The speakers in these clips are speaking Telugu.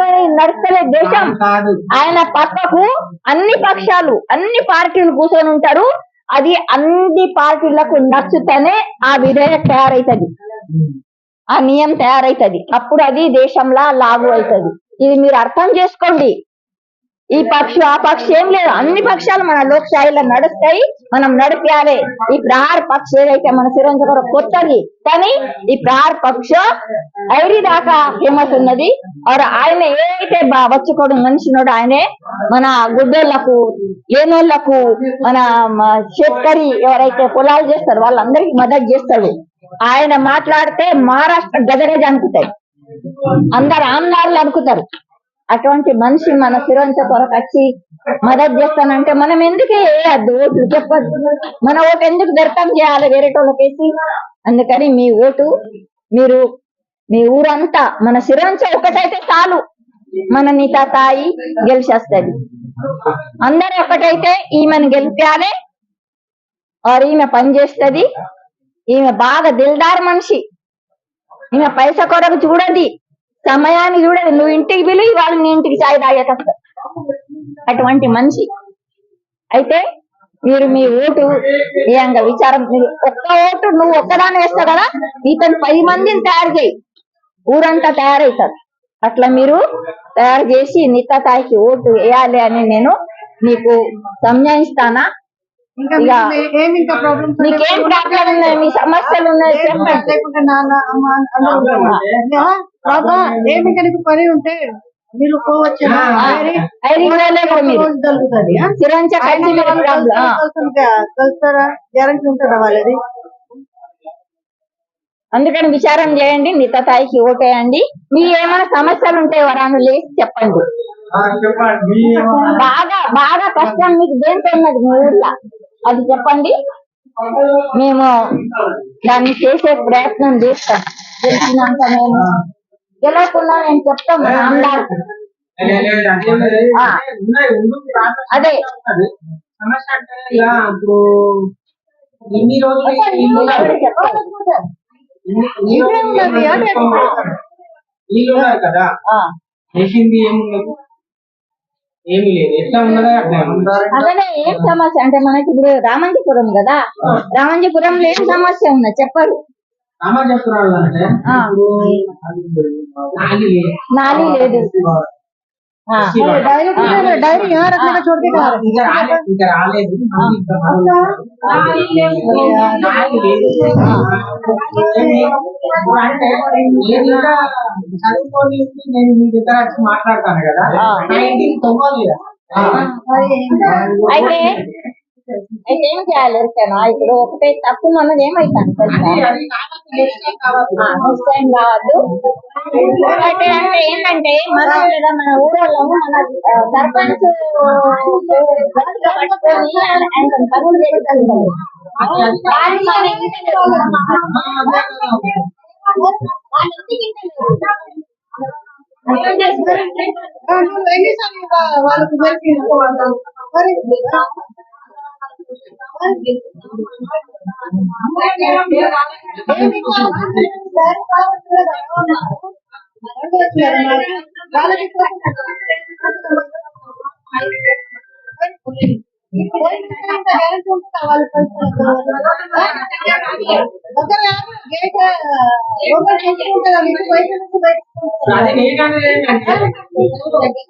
సిద్ధాంతంతో నడుస్తలే దేశం. ఆయన పక్కకు అన్ని పక్షాలు అన్ని పార్టీలు కూర్చొని ఉంటారు. అది అన్ని పార్టీలకు నచ్చుతేనే ఆ విధేయక తయారైతది. ఆ నియం తయారైతది. అప్పుడు అది దేశంలో లాగు అవుతది. ఇది మీరు అర్థం చేసుకోండి. ఈ పక్షి ఆ పక్షి ఏం లేదు. అన్ని పక్షాలు మన లోక్శాయిలో నడుస్తాయి మనం నడిపాలే ఈ ప్రహార్ పక్షి ఏదైతే మన సిరంజవర కొత్తది కానీ ఈ ప్రహార్ పక్ష ఐరి దాకా ఫేమస్ ఉన్నది. ఆయన ఏదైతే బా- వచ్చుకోడు మనిషినోడు ఆయనే మన గుడ్డోళ్ళకు లేనోళ్ళకు మన మ- ఎవరైతే పొలాలు చేస్తారు వాళ్ళందరికీ మద్దతు చేస్తాడు. ఆయన మాట్లాడితే మహారాష్ట్ర గజగజ అనుకుతాయి అందరు ఆమ్లాళ్ళు అనుకుతారు అటువంటి మనిషి మన శిరంచ కొరకు వచ్చి మదతు చేస్తానంటే మనం ఎందుకు వేయద్దు? ఓట్లు చెప్పద్దు. మన ఓటు ఎందుకు వ్యర్థం చేయాలి వేరేటోళ్ళకి అందుకని మీ ఓటు మీరు మీ ఊరంతా మన శిరంచ ఒకటైతే చాలు. మన నీత తాయి గెలిచేస్తుంది. అందరు ఒకటైతే ఈమెను గెలిపాలి ఆర్ ఈమె పనిచేస్తుంది ఈమె బాగా దిల్దార్ మనిషి. ఈమె పైస కొరకు చూడది. సమయాన్ని చూడదు నువ్వు ఇంటికి పిలు వాళ్ళు నీ ఇంటికి చాయ్ తాగేటప్పుడు. అటువంటి మనిషి. అయితే మీరు మీ ఓటు ఏయంగా విచారం? మీరు ఒక్క ఓటు నువ్వు ఒక్కదాన్ని వేస్తావు కదా? ఇతను పది మందిని తయారు చేయి. ఊరంతా తయారవుతారు అట్లా మీరు తయారు చేసి నిత్తాయికి ఓటు వేయాలి అని నేను మీకు సంజయిస్తానా మీకు ప్రాబ్లం ఉన్నాయి? మీ సమస్యలు ఉన్నాయి? చెప్పండి. బాబా ఏమి కనుక పని ఉంటే మీరు పోవచ్చు. కలుస్తారు, గ్యారంటీ ఉంటుందా వాళ్ళది? అందుకని విచారం చేయండి. నిత్త తాయికి ఓటేయండి మీ ఏమైనా సమస్యలు ఉంటే ఎవరైనా లేచి చెప్పండి. మీ బాగా బాగా కష్టం. మీకు దేంతో ఉన్నది? మీ ఊర్లో. అది చెప్పండి. మేము దాన్ని చేసే ప్రయత్నం చేస్తాం. తెలిసినంత మేము గెలవకుండా నేను చెప్తాం రామ్దార్ లే, లే, లే, అదేం ఇన్ని రోజులు ఇల్లు ఉన్నారు. ఇన్ని- ఇన్ని ఇల్లే ఏమి. అలాగే ఏం సమస్య? అంటే మనకి ఇప్పుడు రామంజపురం కదా. రామంజపురంలో ఏం సమస్య ఉన్నది? చెప్పరు. నాలి లేదు. ఆ. డైరీ డైరీ ఏ రకంగా చూడదు ఇంకా ఇంకా రాలేదు ఇంకా రాలేదు ఇంకా నాగి లేదు. ఏమి? ఇప్పుడు అంటే ఏది కూడా చదువుకొని నేను మీ దగ్గర వచ్చి మాట్లాడతాను కదా ఆ. నా ఇంటికి తొమ్మిది అయితే అయితే ఏం చేయాలి ఎరికేనా ఇప్పుడు ఒకటే తప్పు మనది ఏమైతాను next time కావద్దు ఇంకొకటి అంటే ఏంటంటే మనం లేదా మన ఊరోళ్ళము మన సర్పంచ్ పనులు వాళ్ళకు మరి వాళ్ళకి ఇప్పుడు ఏంటంటే గ్యారెంటీ ఉంటుందా వాళ్ళ పరిస్థితులు? దగ్గర గేట్ ఓపెన్ చేసి ఉంటుందా? మీకు బయట నుంచి బయటకు వస్తుందా? అది నేననేది ఏంటంటే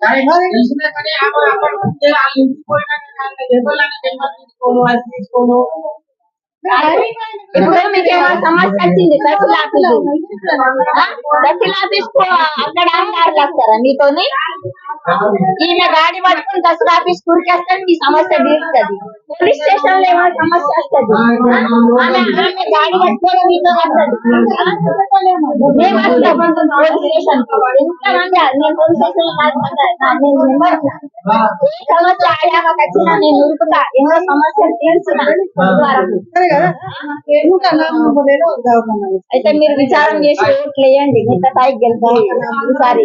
దాని తెలిసిన పని ఆమె అక్కడ ఉంటే వాళ్ళ ఇంటికి పోయినాక వాళ్ళ ఎవరినైనా నెంబర్ తీసుకోను అది తీసుకోను ఇప్పుడు మీకు ఏమైనా సమస్య వచ్చింది తహసీల్ ఆఫీస్ తహసీల్ ఆఫీస్ కు అక్కడ అధికారులు వస్తారా మీతోని ఈయన గాడి పట్టుకుని దసరా ఆఫీస్ కూరికేస్తే మీ సమస్య తీరుతుంది. పోలీస్ స్టేషన్లో ఏమైనా సమస్య వస్తుంది? ఆమె ఆమె గాడి పట్టుకొని మీతో వస్తుంది. మేము వస్తాం. Police station. నేను పోలీస్ స్టేషన్లో సమస్య వచ్చినా నేను ఉరుకుతా. ఎన్నో సమస్యలు అయితే మీరు విచారం చేసి ఓట్లు వేయండి. మిగతా స్థాయికి గెలుపుతారు ఈసారి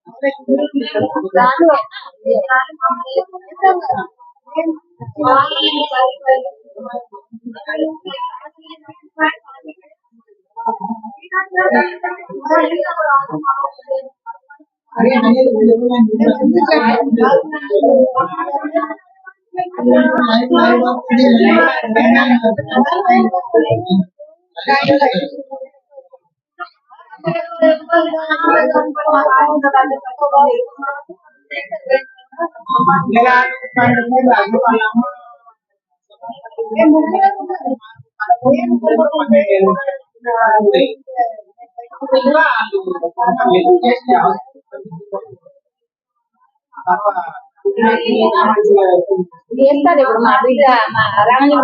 ఆ. లేకపోతే చేస్తారు. అరే అనేది చేస్తారు ఇప్పుడు మా బిడ్డ మా రామలింగ